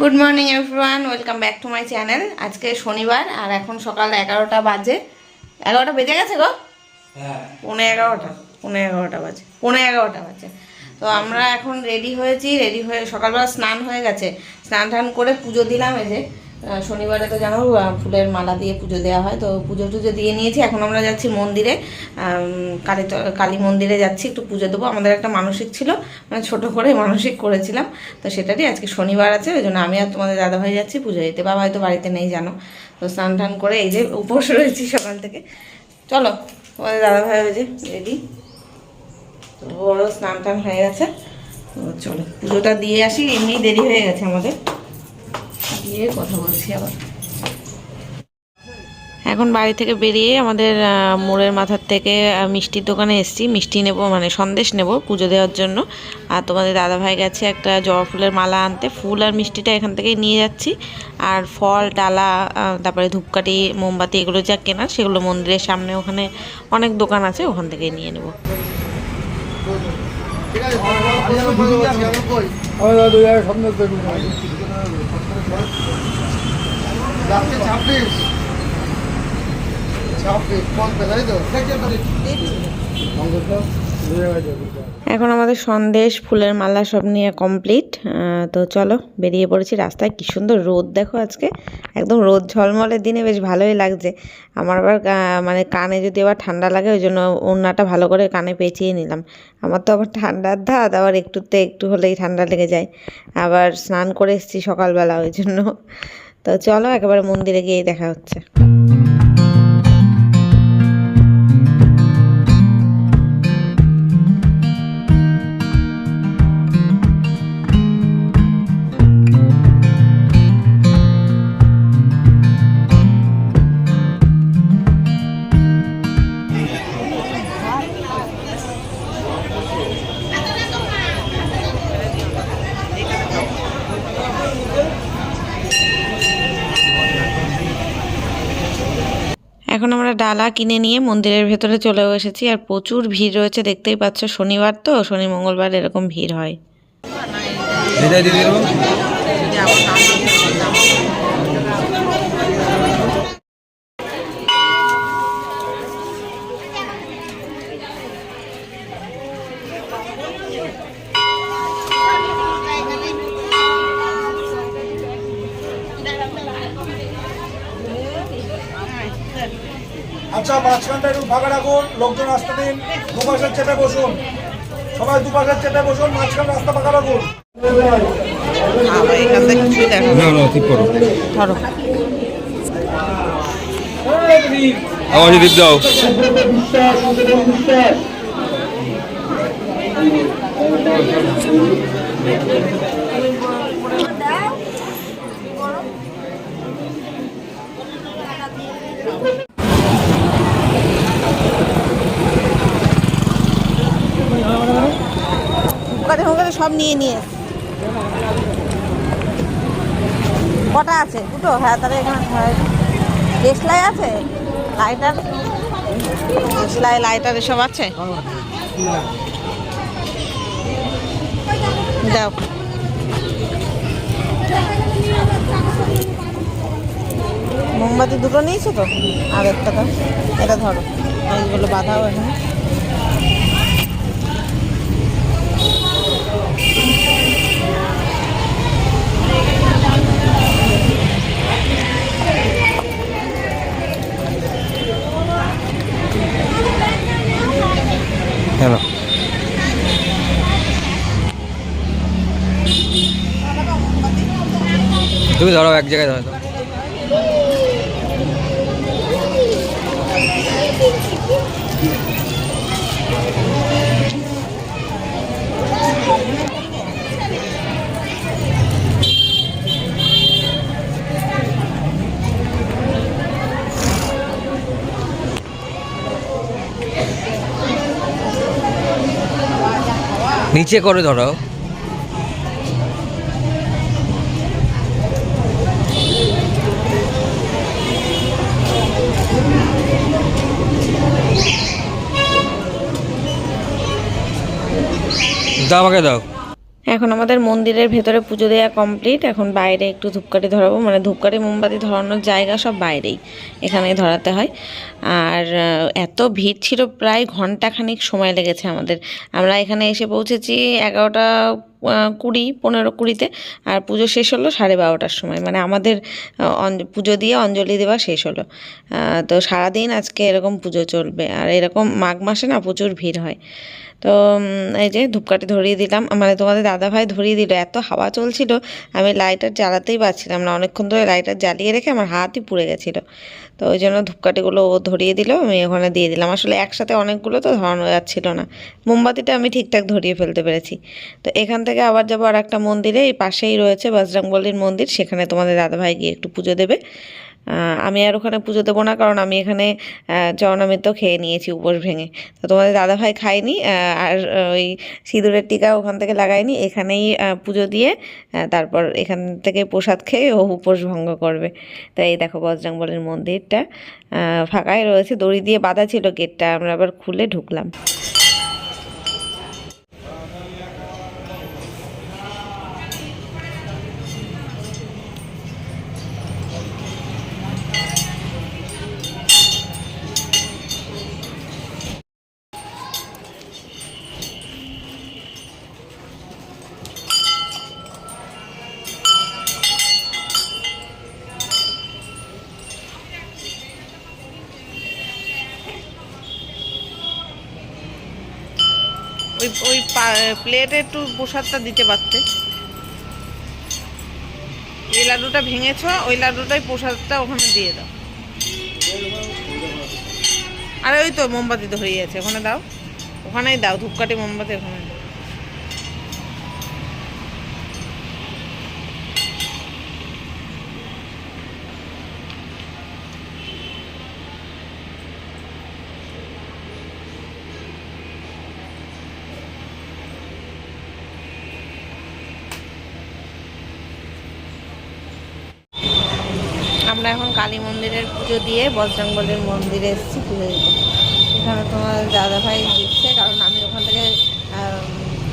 Good morning everyone welcome back to my channel আজকে শনিবার আর এখন সকাল এগারোটা বাজে। এগারোটা বেজে গেছে গো? পৌনে এগারোটা। পৌনে এগারোটা বাজে। পৌনে এগারোটা বাজে। তো আমরা এখন রেডি হয়েছি। রেডি হয়ে সকালবেলা স্নান হয়ে গেছে। স্নান টান করে পুজো দিলাম এসে যে। শনিবারে তো জানো ফুলের মালা দিয়ে পুজো দেওয়া হয়, তো পুজো টুজো দিয়ে নিয়েছি। এখন আমরা যাচ্ছি মন্দিরে কালী কালী মন্দিরে যাচ্ছি, একটু পুজো দেবো। আমাদের একটা মানসিক ছিল মানে ছোট করে মানসিক করেছিলাম, তো সেটারই আজকে শনিবার আছে, ওই জন্য আমি আর তোমাদের দাদাভাই যাচ্ছি, পুজো দিতে। বাবা হয়তো বাড়িতে নেই, জানো। তো স্নান টান করে এই যে উপোস রয়েছি সকাল থেকে। চলো, তোমাদের দাদাভাই ওই যে রেডি তো ওরও স্নান টান হয়ে গেছে, তো চলো, পুজোটা দিয়ে আসি এমনি দেরি হয়ে গেছে আমাদের। দিয়ে কথা বলছি আবার। এখন বাড়ি থেকে বেরিয়ে আমাদের মোড়ের মাথার থেকে মিষ্টির দোকানে এসেছি। মিষ্টি নেব মানে সন্দেশ নেব পুজো দেওয়ার জন্য। আর তোমাদের দাদাভাই গেছে একটা জবা ফুলের মালা আনতে। ফুল আর মিষ্টিটা এখান থেকেই নিয়ে যাচ্ছি। আর ফল ডালা তারপরে ধূপকাঠি মোমবাতি এগুলো যা কেনার সেগুলো মন্দিরের সামনে ওখানে অনেক দোকান আছে ওখান থেকেই নিয়ে নেব। স্বপ্ন দেখুন রাত্রে ছাব্বিশ। ছাব্বিশ পঞ্চাশ তাই তো এখন আমাদের সন্দেশ, ফুলের মালা সব নিয়ে কমপ্লিট তো চলো বেরিয়ে পড়েছি রাস্তায়। কি সুন্দর রোদ দেখো আজকে। একদম রোদ, ঝলমলের দিনে বেশ ভালোই লাগছে। আমার আবার মানে কানে যদি আবার ঠান্ডা লাগে, ওই জন্য ওড়নাটা ভালো করে কানে পেঁচিয়ে নিলাম। আমার তো আবার ঠান্ডার ধাত, আবার একটুতে একটু হলেই ঠান্ডা লেগে যায়। আবার স্নান করে এসেছি সকালবেলা, ওই জন্য। তো চলো একেবারে মন্দিরে গিয়েই দেখা হচ্ছে। এখন আমরা ডালা কিনে নিয়ে মন্দিরের ভেতরে চলেও এসেছি। আর প্রচুর ভিড় রয়েছে দেখতেই পাচ্ছ শনিবার তো শনি মঙ্গলবার এরকম ভিড় হয়। মাঝখানটা একটু ফাঁকা রাখুন লোকজন রাস্তা দিন দুপাশের চেপে বসুন। সবাই দুপাশের চেপে বসুন মাঝখান রাস্তা ফাঁকা রাখুন। এখান থেকে কিছু দেখো না। না ঠিক করো। ধরো। আওয়াজ দীপ দাও। মুখাতে মুখাতে সব নিয়ে নিয়ে কটা আছে? দুটো? হ্যাঁ তাহলে এখানে দেশলাই আছে? লাইটার? দেশলাই লাইটার এসব আছে? দাও। মোমবাতি দুটো নিয়েছো তো? আর একটা দাও এটা ধরো। এইগুলো বাঁধাও এখানে। হ্যালো তুমি ধরো এক জায়গায় ধরো। নিচে করে ধরো। দাও আমাকে দাও। এখন আমাদের মন্দিরের ভেতরে পুজো দেওয়া কমপ্লিট এখন বাইরে একটু ধূপকাঠি ধরাবো মানে ধূপকাঠি, মোমবাতি ধরানোর জায়গা সব বাইরেই এখানেই ধরাতে হয়। আর এত ভিড় ছিল প্রায় ঘন্টাখানিক সময় লেগেছে আমাদের। আমরা এখানে এসে পৌঁছেছি এগারোটা কুড়ি, পনেরো কুড়িতে, আর পুজো শেষ হলো সাড়ে বারোটার সময়। মানে আমাদের পুজো দিয়ে অঞ্জলি দেওয়া শেষ হলো। তো সারাদিন আজকে এরকম পুজো চলবে। আর এরকম মাঘ মাসে না প্রচুর ভিড় হয়। তো এই যে ধূপকাঠি ধরিয়ে দিলাম। মানে তোমাদের দাদাভাই ধরিয়ে দিল, এত হাওয়া চলছিল, আমি লাইটার জ্বালাতেই পারছিলাম না। অনেকক্ষণ ধরে লাইটার জ্বালিয়ে রেখে আমার হাতই পুড়ে গেছিল। তো ওই জন্য ধূপকাঠিগুলো ও ধরিয়ে দিল, আমি ওখানে দিয়ে দিলাম। আসলে একসাথে অনেকগুলো তো ধরানো যাচ্ছিল না। মোমবাতিটা আমি ঠিকঠাক ধরিয়ে ফেলতে পেরেছি। তো এখান থেকে আবার যাব আর একটা মন্দিরে, এই পাশেই রয়েছে বজরংবলীর মন্দির। সেখানে তোমাদের দাদাভাই গিয়ে একটু পুজো দেবে। আমি আর ওখানে পুজো দেবো না, কারণ আমি এখানে চরণামৃত খেয়ে নিয়েছি উপোস ভেঙে। তো তোমাদের দাদাভাই খায়নি আর ওই সিঁদুরের টিকা ওখান থেকে লাগায়নি, এখানেই পুজো দিয়ে তারপর এখান থেকে প্রসাদ খেয়ে ও উপোস ভঙ্গ করবে। তো এই দেখো বজরংবলীর মন্দিরটা ফাঁকাই রয়েছে, দড়ি দিয়ে বাঁধা ছিল গেটটা, আমরা আবার খুলে ঢুকলাম। ওই ওই প্লেটে একটু প্রসাদটা দিতে পারতে। এই লাড্ডুটা ভেঙেছ, ওই লাড্ডুটাই প্রসাদটা ওখানে দিয়ে দাও। আরে ওই তো মোমবাতি হয়ে গেছে, ওখানে দাও। ওখানেই দাও, ধূপকাঠি মোমবাতি ওখানে দাও। আমরা এখন কালী মন্দিরের পুজো দিয়ে বজরংবলীর মন্দিরে এসেছি, পুজো দিতে। এখানে তোমার দাদাভাই দিচ্ছে, কারণ আমি ওখান থেকে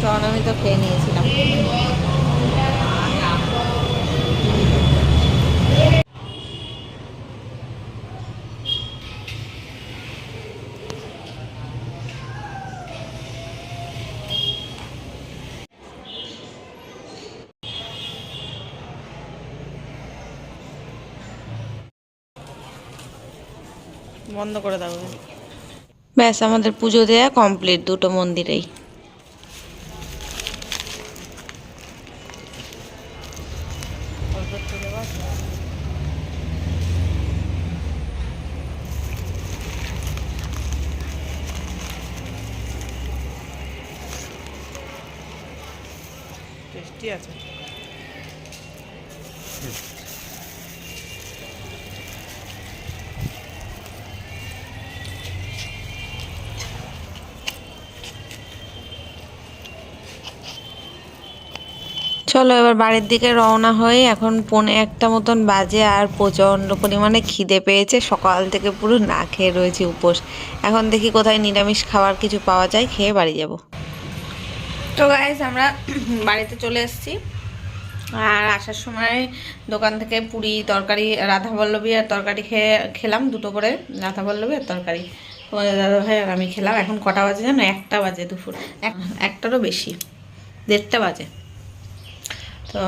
চরণামিত খেয়ে নিয়েছিলাম। বন্ধ করে দাও। ব্যাস আমাদের পুজো দেয়া কমপ্লিট দুটো মন্দিরেই। টেস্টি আছে। চলো, এবার বাড়ির দিকে রওনা হয়ে এখন পৌনে একটা মতন বাজে আর প্রচণ্ড পরিমাণে খিদে পেয়েছে। সকাল থেকে পুরো না খেয়ে রয়েছে উপোস। এখন দেখি কোথায় নিরামিষ খাবার কিছু পাওয়া যায়, খেয়ে বাড়ি যাব। তো গাইজ আমরা বাড়িতে চলে এসেছি। আর আসার সময় দোকান থেকে পুরি, তরকারি, রাধাবল্লভী আর তরকারি খেয়ে খেলাম দুটো করে। রাধাবল্লভী আর তরকারি। তোমাদের দাদা ভাই আর আমি খেলাম। এখন কটা বাজে জানো? একটা বাজে দুপুর। এক- একটারও বেশি। দেড়টা বাজে। তো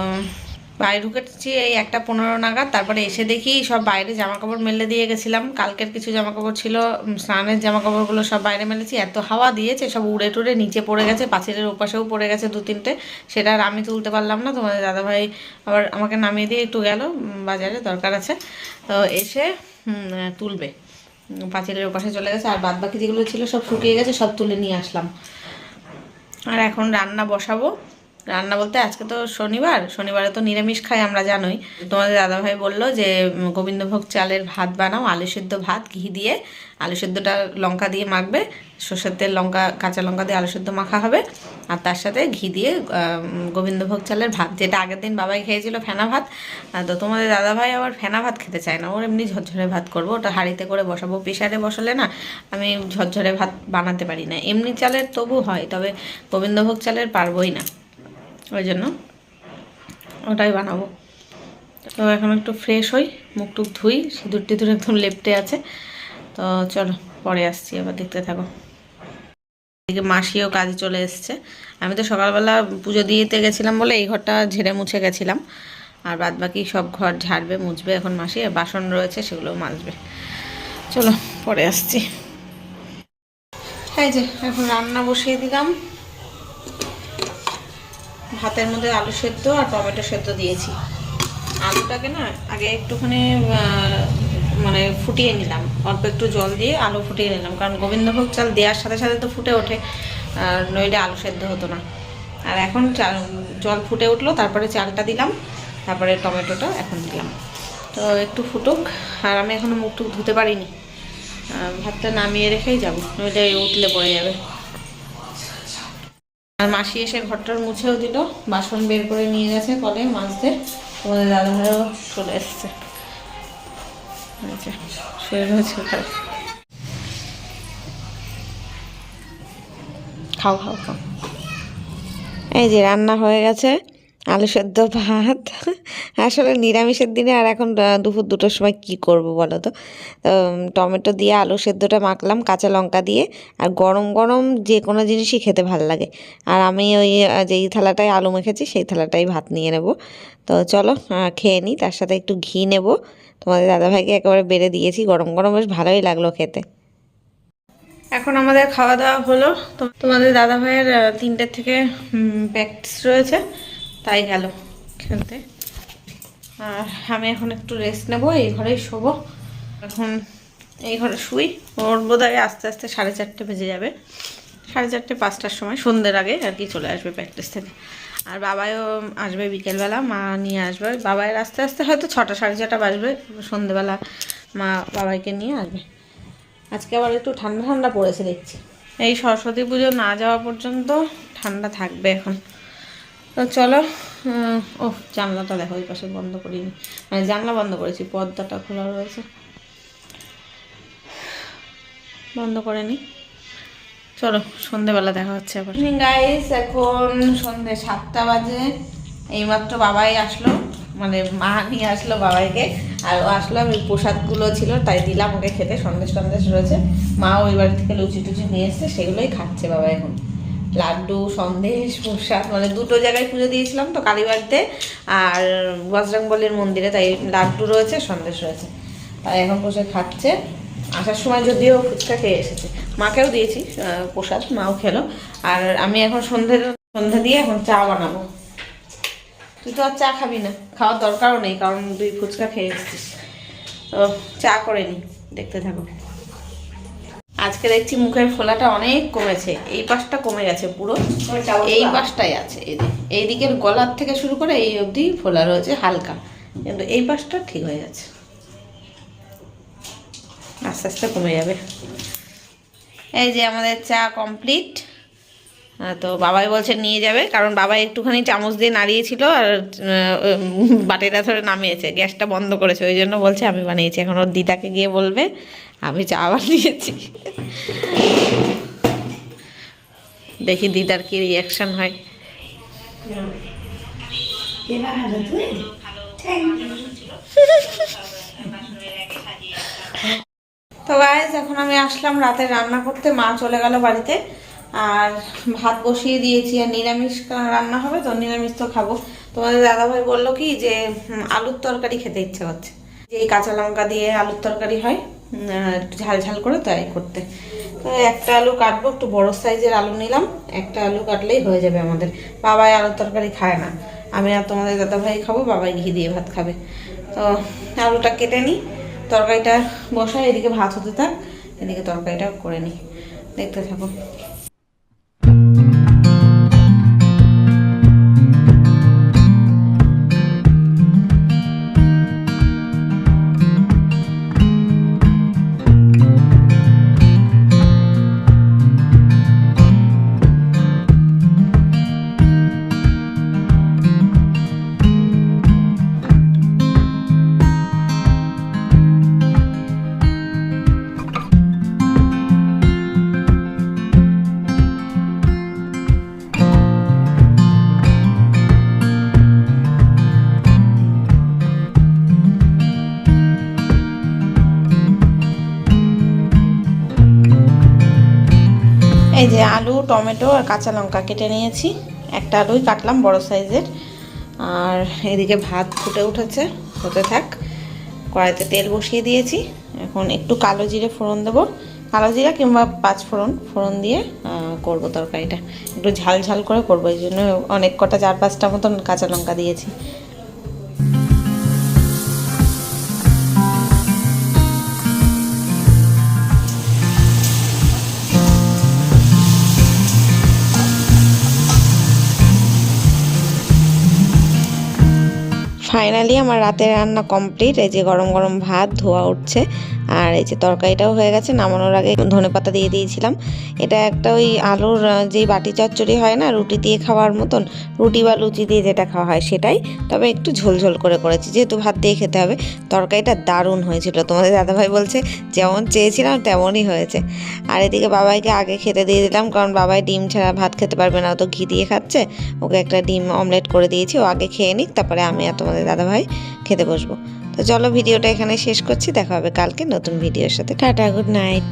বাড়ি ঢুকেছি এই একটা পনেরো নাগাদ। তারপরে এসে দেখি সব বাইরে জামা কাপড় মেলে দিয়ে গেছিলাম। কালকের কিছু জামা কাপড় ছিল স্নানের জামা কাপড়গুলো সব বাইরে মেলেছি। এত হাওয়া দিয়েছে, সব উড়ে টুড়ে নিচে পড়ে গেছে, পাঁচিলের ওপাশেও পড়ে গেছে দু তিনটে। সেটা আর আমি তুলতে পারলাম না, তোমাদের দাদাভাই আবার আমাকে নামিয়ে দিয়ে একটু গেল বাজারে দরকার আছে। তো এসে তুলবে। পাঁচিলের ওপাশে চলে গেছে, আর বাদ বাকি যেগুলো ছিল সব শুকিয়ে গেছে, সব তুলে নিয়ে আসলাম। আর এখন রান্না বসাবো। রান্না বলতে আজকে তো শনিবার, শনিবারে তো নিরামিষ খাই আমরা জানোই। তোমাদের দাদাভাই বলল যে গোবিন্দভোগ চালের ভাত বানাও, আলু সেদ্ধ ভাত, ঘি দিয়ে আলু সেদ্ধটা লঙ্কা দিয়ে মাখবে, সর্ষের তেল লঙ্কা, কাঁচা লঙ্কা দিয়ে আলু সেদ্ধ মাখা হবে, আর তার সাথে ঘি দিয়ে গোবিন্দভোগ চালের ভাত, যেটা আগের দিন বাবাই খেয়েছিল ফেনা ভাত। তো তোমাদের দাদাভাই আবার ফেনা ভাত খেতে চায় না, ওর এমনি ঝরঝরে ভাত করব, ওটা হাঁড়িতে করে বসাবো প্রেশারে বসালে না আমি ঝরঝরে ভাত বানাতে পারি না। এমনি চালের তবু হয়, তবে গোবিন্দভোগ চালের পারবোই না। ওই জন্য ওটাই বানাবো। তো এখন একটু ফ্রেশ হই, মুখ টুক ধুই, সিঁদুর টিঁদুর একদম লেপটে আছে। তো চলো, পরে আসছি, আবার দেখতে থাকো। এদিকে মাসিও কাজে চলে এসছে। আমি তো সকালবেলা পুজো দিতে গেছিলাম বলে এই ঘরটা ঝেড়ে মুছে গেছিলাম। আর বাদ বাকি সব ঘর ঝাড়বে, মুছবে এখন মাসি, আর বাসন রয়েছে, সেগুলোও মাজবে। চলো, পরে আসছি। এই যে, এখন রান্না বসিয়ে দিলাম। ভাতের মধ্যে আলু সেদ্ধ আর টমেটো সেদ্ধ দিয়েছি। আলুটাকে না আগে একটুখানি মানে ফুটিয়ে নিলাম। অল্প একটু জল দিয়ে আলু ফুটিয়ে নিলাম। কারণ গোবিন্দভোগ চাল দেওয়ার সাথে সাথে তো ফুটে ওঠে। আর নইলে আলু সেদ্ধ হতো না। আর এখন জল ফুটে উঠল, তারপরে চালটা দিলাম। তারপরে টমেটোটা এখন দিলাম। তো একটু ফুটুক। আর আমি এখনও মুখ টুক ধুতে পারিনি। ভাতটা নামিয়ে রেখেই যাব। নইলে উঠলে পড়ে যাবে। আর মাসি এসে ঘরটার মুছেও দিল, বাসন বের করে নিয়ে গেছে কলে মাছদের তোমাদের দাদা ভাইও চলে এসছে। খাও খাও খাও। এই যে রান্না হয়ে গেছে। আলু সেদ্ধ ভাত। আসলে নিরামিষের দিনে আর এখন দুপুর দুটোর সময় কি করব বলো তো? টমেটো দিয়ে আলু সেদ্ধটা মাখলাম কাঁচা লঙ্কা দিয়ে। আর গরম গরম যে কোনো জিনিসই খেতে ভালো লাগে। আর আমি ওই যেই থালাটায় আলু মেখেছি সেই থালাটাই ভাত নিয়ে নেব। তো চলো খেয়ে নিই তার সাথে একটু ঘি নেব। তোমাদের দাদাভাইকে একেবারে বেড়ে দিয়েছি গরম গরম বেশ ভালোই লাগল খেতে। এখন আমাদের খাওয়া দাওয়া হলো। তোমাদের দাদা ভাইয়ের আহ, তিনটের থেকে প্র্যাকটিস রয়েছে। তাই গেল খেলতে। আর আমি এখন একটু রেস্ট নেব, এই ঘরেই শোবো। এখন এই ঘরে শুই। ওর বোধহয় আস্তে আস্তে সাড়ে চারটে বেজে যাবে। সাড়ে চারটে, পাঁচটার সময়, সন্ধ্যের আগে আর কি চলে আসবে প্র্যাকটিস থেকে। আর বাবাইও আসবে বিকেলবেলা, মা নিয়ে আসবে। বাবাইয়ের আস্তে আস্তে হয়তো ছটা, সাড়ে ছটা বাজবে। সন্ধ্যেবেলা মা বাবাইকে নিয়ে আসবে। আজকে আবার একটু ঠান্ডা ঠান্ডা পড়েছে দেখছি। এই সরস্বতী পুজো না যাওয়া পর্যন্ত ঠান্ডা থাকবে এখন। তো চলো ও জানলাটা দেখো ওই পাশে বন্ধ করিনি। মানে জানলা বন্ধ করেছি, পর্দাটা খোলা রয়েছে। বন্ধ করে নি। চলো, সন্ধেবেলা দেখা হচ্ছে আবার। গাইস এখন সন্ধে সাতটা বাজে। এইমাত্র বাবাই আসলো মানে মা নিয়ে আসলো বাবাইকে। আর ও আসলো, আমি প্রসাদগুলো ছিল, তাই দিলাম ওকে খেতে, সন্দেশ সন্দেশ রয়েছে। মা ওই বাড়ি থেকে লুচি টুচি নিয়ে এসছে, সেগুলোই খাচ্ছে বাবা এখন। লাড্ডু, সন্দেশ, প্রসাদ মানে দুটো জায়গায় পুজো দিয়েছিলাম তো কালীবাড়িতে। আর বজরংবলীর মন্দিরে তাই লাড্ডু রয়েছে, সন্দেশ রয়েছে। তাই এখন প্রসাদ খাচ্ছে। আসার সময় যদিও ফুচকা খেয়ে এসেছে। মাকেও দিয়েছি প্রসাদ, মাও খেলো। আর আমি এখন সন্ধে সন্ধে দিয়ে এখন চা বানাবো। তুই তো আর চা খাবি না, খাওয়ার দরকারও নেই, কারণ তুই ফুচকা খেয়ে এসেছিস। তো চা করে নি, দেখতে থাকো। আজকে দেখছি মুখের ফোলাটা অনেক কমেছে। এই পাশটা কমে গেছে পুরো। এই পাশটাই আছে। এই দিকের গলার থেকে শুরু করে এই অবধি ফোলা রয়েছে হালকা। কিন্তু এই পাশটা ঠিক হয়ে গেছে। আস্তে আস্তে কমে যাবে। এই যে আমাদের চা কমপ্লিট। তো বাবাই বলছে নিয়ে যাবে। কারণ বাবা একটুখানি চামচ দিয়ে নাড়িয়েছিল আর বাটিটা ধরে নামিয়েছে। গ্যাসটা বন্ধ করেছে। ওই জন্য বলছে, আমি বানিয়েছি। এখন ওর দিদাকে গিয়ে বলবে। আমি চা বানিয়েছি দেখি দিদার কি রিয়াকশন হয়। তো গাইজ এখন আমি আসলাম রাতে রান্না করতে। মা চলে গেল বাড়িতে। আর ভাত বসিয়ে দিয়েছি আর নিরামিষ রান্না হবে তো? নিরামিষ তো খাব। তোমাদের দাদাভাই বলল কি যে আলুর তরকারি খেতে ইচ্ছে হচ্ছে যে কাঁচা লঙ্কা দিয়ে আলুর তরকারি হয়। একটু ঝাল ঝাল করে তাই করতে। একটা আলু কাটবো, একটু বড় সাইজের আলু নিলাম। একটা আলু কাটলেই হয়ে যাবে আমাদের। বাবাই আলুর তরকারি খায় না। আমি আর তোমাদের দাদা ভাই খাব, বাবাই ঘি দিয়ে ভাত খাবে। তো আলুটা কেটে নিই। তরকারিটা বসাই, এদিকে ভাত হতে থাক, এদিকে তরকারিটা করে নিই। দেখতে থাকো। এই যে আলু, টমেটো আর কাঁচা লঙ্কা কেটে নিয়েছি। একটা আলুই কাটলাম বড় সাইজের। আর এদিকে ভাত ফুটে উঠেছে, হতে থাক। কড়াইতে তেল বসিয়ে দিয়েছি। এখন একটু কালো জিরে ফোড়ন দেবো। কালো জিরা কিংবা পাঁচ ফোড়ন ফোড়ন দিয়ে করব তরকারিটা। একটু ঝাল ঝাল করে করব, এই জন্য অনেক কটা, চার পাঁচটা মতন কাঁচা লঙ্কা দিয়েছি। ফাইনালি আমার রাতের রান্না কমপ্লিট এই যে গরম গরম ভাত, ধোয়া উঠছে, আর এই যে তরকারিটাও হয়ে গেছে, নামানোর আগে ধনে পাতা দিয়ে দিয়েছিলাম। এটা একটা ওই আলুর যেই বাটি চচ্চড়ি হয় না, রুটি দিয়ে খাওয়ার মতন, রুটি বা লুচি দিয়ে যেটা খাওয়া হয় সেটাই, তবে একটু ঝোলঝোল করে করেছি, যেহেতু ভাত দিয়ে খেতে হবে, তরকারিটা দারুণ হয়েছিল, তোমাদের দাদাভাই বলছে, যেমন চেয়েছিলাম, তেমনই হয়েছে। আর এদিকে বাবাইকে আগে খেতে দিয়ে দিলাম, কারণ বাবাই ডিম ছাড়া ভাত খেতে পারবে না, ও তো ঘি দিয়ে খাচ্ছে, ওকে একটা ডিম অমলেট করে দিয়েছি, ও আগে খেয়ে নিক, তারপরে আমি আর তোমাদের দাদাভাই, খেতে বসবো। তো চলো ভিডিওটা এখানে শেষ করছি, দেখা হবে কালকে নতুন ভিডিওর সাথে। Tata good night